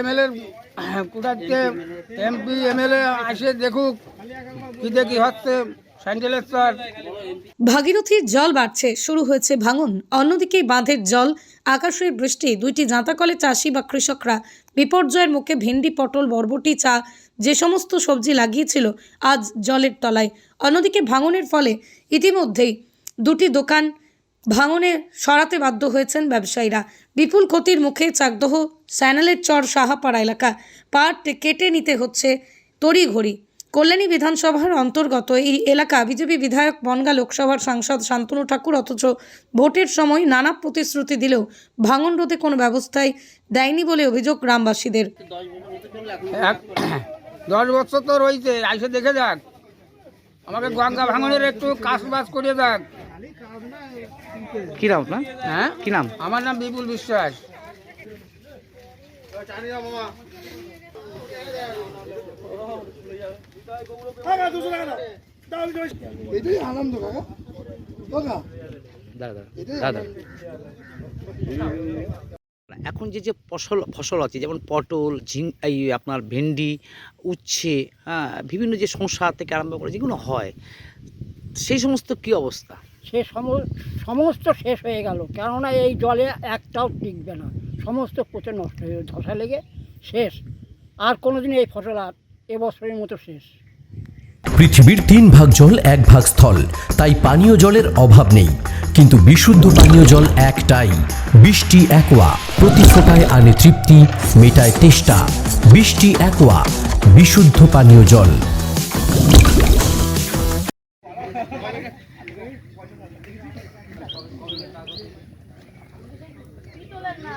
MLA ভাগীরথীর জল বাড়ছে, শুরু হয়েছে ভাঙন। অন্যদিকে বাঁধের জল, আকাশের বৃষ্টি, দুইটি জাঁতাকলে চাষি বা কৃষকরা। বিপর্যয়ের মুখে ভেন্ডি, পটল, বরবটি, চা, যে সমস্ত সবজি লাগিয়েছিল, আজ জলের তলায়। অন্যদিকে ভাঙনের ফলে ইতিমধ্যেই দুটি দোকান ভাঙনে সরাতে বাধ্য হয়েছেন ব্যবসায়ীরা। বিপুল ক্ষতির মুখে চাকদহ, স্যানেলের চর সাহাপাড়া এলাকা। পাট কেটে নিতে হচ্ছে তড়িঘড়ি। কল্যাণী বিধানসভার অন্তর্গত এই এলাকা বিজেপি বিধায়ক বনগা লোকসভার সাংসদ শান্তনু ঠাকুর অথচ ভোটের সময় নানা প্রতিশ্রুতি দিলেও ভাঙন রোধে কোনো ব্যবস্থাই দেয়নি বলে অভিযোগ গ্রামবাসীদের। দশ বছর তো রয়েছে, আইসে দেখে যাক। আমাকে গঙ্গা ভাঙনের একটু কাজ বাজ করে যাক। কি নাম আপনার? হ্যাঁ? কি নাম? আমার নাম বিপুল বিশ্বাস। এটাই আনন্দ কাকা কাকা দাদা দাদা এখন যে যে ফসল ফসল আছে যেমন পটল ঝিং এই আপনার ভেন্ডি উচ্ছে হ্যাঁ বিভিন্ন যে সংসার থেকে আরম্ভ করে যেগুলো হয় সেই সমস্ত কি অবস্থা? সে সম- সমস্ত শেষ হয়ে গেল। কেননা এই জলে একটাও টিকবে না। সমস্ত পচে নষ্ট হয়ে ধসা লেগে শেষ। আর কোনোদিন এই ফসল আর এবছরের মতো শেষ। পৃথিবীর তিন ভাগ জল, এক ভাগ স্থল। তাই পানীয় জলের অভাব নেই। কিন্তু বিশুদ্ধ পানীয় জল একটাই। বৃষ্টি, একোয়া। প্রতি ফোটায় আনে তৃপ্তি, মেটায় তেষ্টা। বৃষ্টি, একোয়া। বিশুদ্ধ পানীয় জল।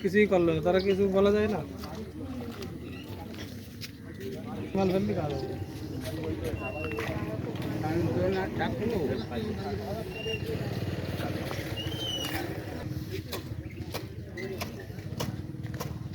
কিছুই করল না তারা কিছু বলা যায় না মাল ফেলবি কাজ হবে।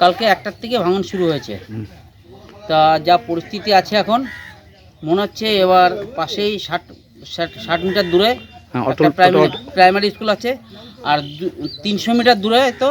কালকে একটার থেকে ভাঙন শুরু হয়েছে। তা যা পরিস্থিতি আছে এখন, মনে হচ্ছে এবার পাশেই ষাট ষাট ষাট মিটার দূরে প্রাইমারি প্রাইমারি স্কুল আছে আর তিনশো মিটার দূরে তো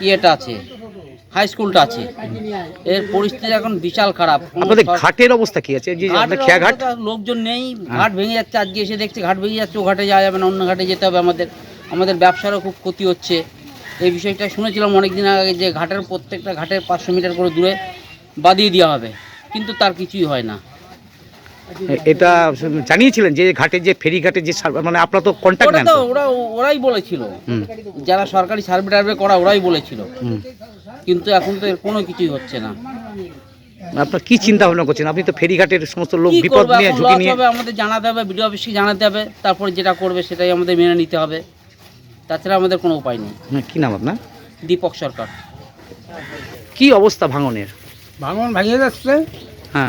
ইয়েটা আছে হাই স্কুলটা আছে। এর পরিস্থিতি এখন বিশাল খারাপ। সর- ঘাটের অবস্থা কি আছে? অবস্থা লোকজন নেই ঘাট ভেঙে যাচ্ছে আজকে এসে দেখছি ঘাট ভেঙে যাচ্ছে ও ঘাটে যাওয়া যাবে না অন্য ঘাটে যেতে হবে আমাদের আমাদের ব্যবসারও খুব ক্ষতি হচ্ছে। এই বিষয়টা শুনেছিলাম অনেক দিন আগে যে ঘাটের প্রত্যেকটা ঘাটের পাঁচশো মিটার করে দূরে বাদিয়ে দেওয়া হবে কিন্তু তার কিছুই হয় না। এটা জানিয়েছিলেন যে ঘাটের যে ফেরি ঘাটের যে মানে আপনার তো কন্ট্যাক্ট নেন? ওরা ওরাই বলেছিল। হুম, যারা সরকারি সার্ভে টার্ভে করা ওরাই বলেছিল। হুম। কিন্তু এখন তো এর কোনো কিছুই হচ্ছে না। আপনার কি চিন্তা ভাবনা করছেন? আপনি তো ফেরিঘাটের সমস্ত লোক বিপদ নিয়ে ঝুঁকি নিয়ে হবে আমাদের জানাতে হবে বিডিও অফিসকে জানাতে হবে তারপরে যেটা করবে সেটাই আমাদের মেনে নিতে হবে। তাছাড়া আমাদের কোনো উপায় নেই। হ্যাঁ, কি নাম আপনার? দীপক সরকার। কি অবস্থা ভাঙনের? ভাঙন ভাঙিয়ে যাচ্ছে। হ্যাঁ।